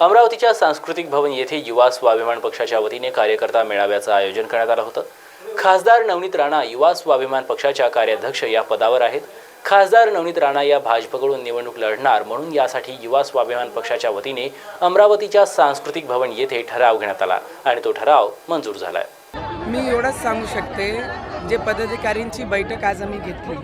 अमरावतीच्या सांस्कृतिक भवन येथे युवा स्वाभिमान पक्षाच्या वतीने कार्यकर्ता मेळाव्याचं आयोजन करण्यात आलं होतं. खासदार नवनीत राणा युवा स्वाभिमान पक्षाच्या कार्याध्यक्ष या पदावर आहेत. खासदार नवनीत राणा या भाजपकडून निवडणूक लढणार म्हणून यासाठी युवा स्वाभिमान पक्षाच्या वतीने अमरावतीच्या सांस्कृतिक भवन येथे ठराव घेण्यात आला आणि तो ठराव मंजूर झाला मी एवढंच सांगू शकते जे पदाधिकाऱ्यांची बैठक आज आम्ही घेतली.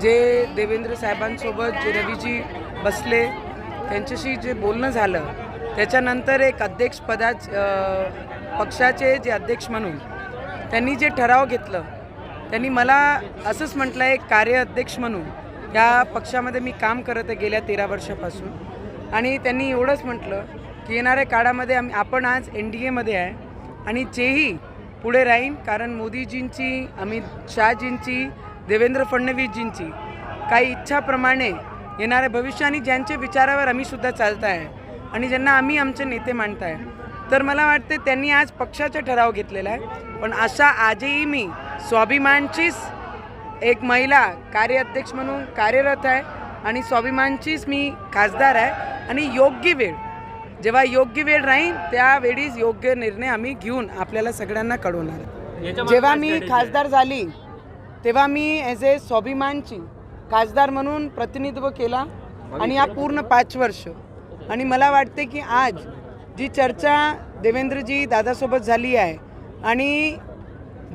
जे देवेंद्र साहेबांसोबत जे रवीजी बसले त्यांच्याशी जे बोलणं झालं त्याच्यानंतर एक अध्यक्षपदा पक्षाचे जे अध्यक्ष म्हणून त्यांनी जे ठराव घेतलं त्यांनी मला असंच म्हटलं एक कार्य अध्यक्ष म्हणून या पक्षामध्ये मी काम करत आहे गेल्या तेरा वर्षापासून. आणि त्यांनी एवढंच म्हटलं की येणाऱ्या काळामध्ये आम्ही आपण आज एन डी एमध्ये आहे आणि जेही पुढे राहीन कारण मोदीजींची अमित शहाजींची देवेंद्र फडणवीसजींची काही इच्छाप्रमाणे येणाऱ्या भविष्य आणि ज्यांच्या विचारावर आम्ही सुद्धा चालत आहे आणि ज्यांना आम्ही आमचे नेते मानत आहे तर मला वाटते त्यांनी आज पक्षाचा ठराव घेतलेला आहे. पण अशा आजही मी स्वाभिमानचीच एक महिला कार्याध्यक्ष म्हणून कार्यरत आहे आणि स्वाभिमानचीच मी खासदार आहे आणि योग्य वेळ जेव्हा योग्य वेळ राहील त्यावेळीच योग्य निर्णय आम्ही घेऊन आपल्याला सगळ्यांना कळवणार जेव्हा मी खासदार झाली तेव्हा मी ॲज ए स्वाभिमानची खासदार म्हणून प्रतिनिधित्व केला आणि या पूर्ण पाच वर्ष. आणि मला वाटते की आज जी चर्चा देवेंद्रजी दादासोबत झाली आहे आणि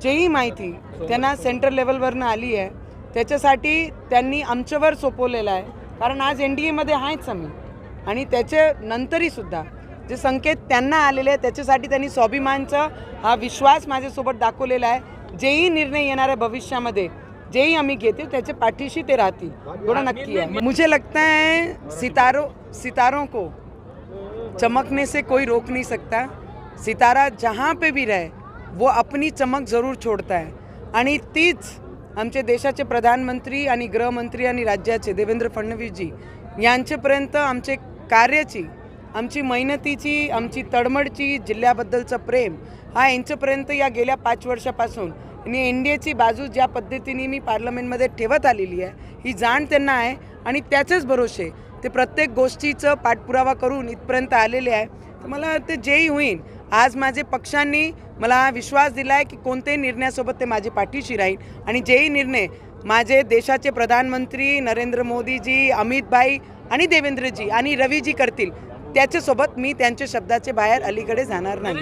जेही माहिती त्यांना सेंट्रल लेवलवरनं आली आहे त्याच्यासाठी त्यांनी आमच्यावर सोपवलेलं आहे. कारण आज एन डी एमध्ये आहेच आम्ही. आणि त्याच्या जे संकेत त्यांना आलेले आहेत त्याच्यासाठी त्यांनी स्वाभिमानचा हा विश्वास माझ्यासोबत दाखवलेला आहे. जेही निर्णय येणाऱ्या भविष्यामध्ये जेही आम्ही घेते त्याच्या पाठीशी ते राहतील. एवढं नक्की आहे. मुझे लगता है सितारों सितारों को चमकने से कोई रोक नहीं सकता। सितारा जहाँ पे भी रहे वो अपनी चमक जरूर छोड़ता है। आणि तीच आमचे देशाचे प्रधानमंत्री आणि गृहमंत्री आणि राज्याचे देवेंद्र फडणवीसजी यांच्यापर्यंत आमचे कार्याची आमची मेहनतीची आमची तळमळची जिल्ह्याबद्दलचं प्रेम हा यांच्यापर्यंत या गेल्या पाच वर्षापासून आणि एन डी एची बाजू ज्या पद्धतीने मी पार्लमेंटमध्ये ठेवत आलेली आहे ही जाण त्यांना आहे आणि त्याचेच भरोसे ते प्रत्येक गोष्टीचं पाठपुरावा करून इथपर्यंत आलेले आहे. तर मला ते जेही होईल आज माझे पक्षांनी मला विश्वास दिला आहे की कोणत्याही निर्णयासोबत ते माझे पाठीशी राहील. आणि जेही निर्णय माझे देशाचे प्रधानमंत्री नरेंद्र मोदीजी अमितभाई आणि देवेंद्रजी आणि रवीजी करतील त्याच्यासोबत मी त्यांच्या शब्दाचे बाहेर अलीकडे जाणार नाही.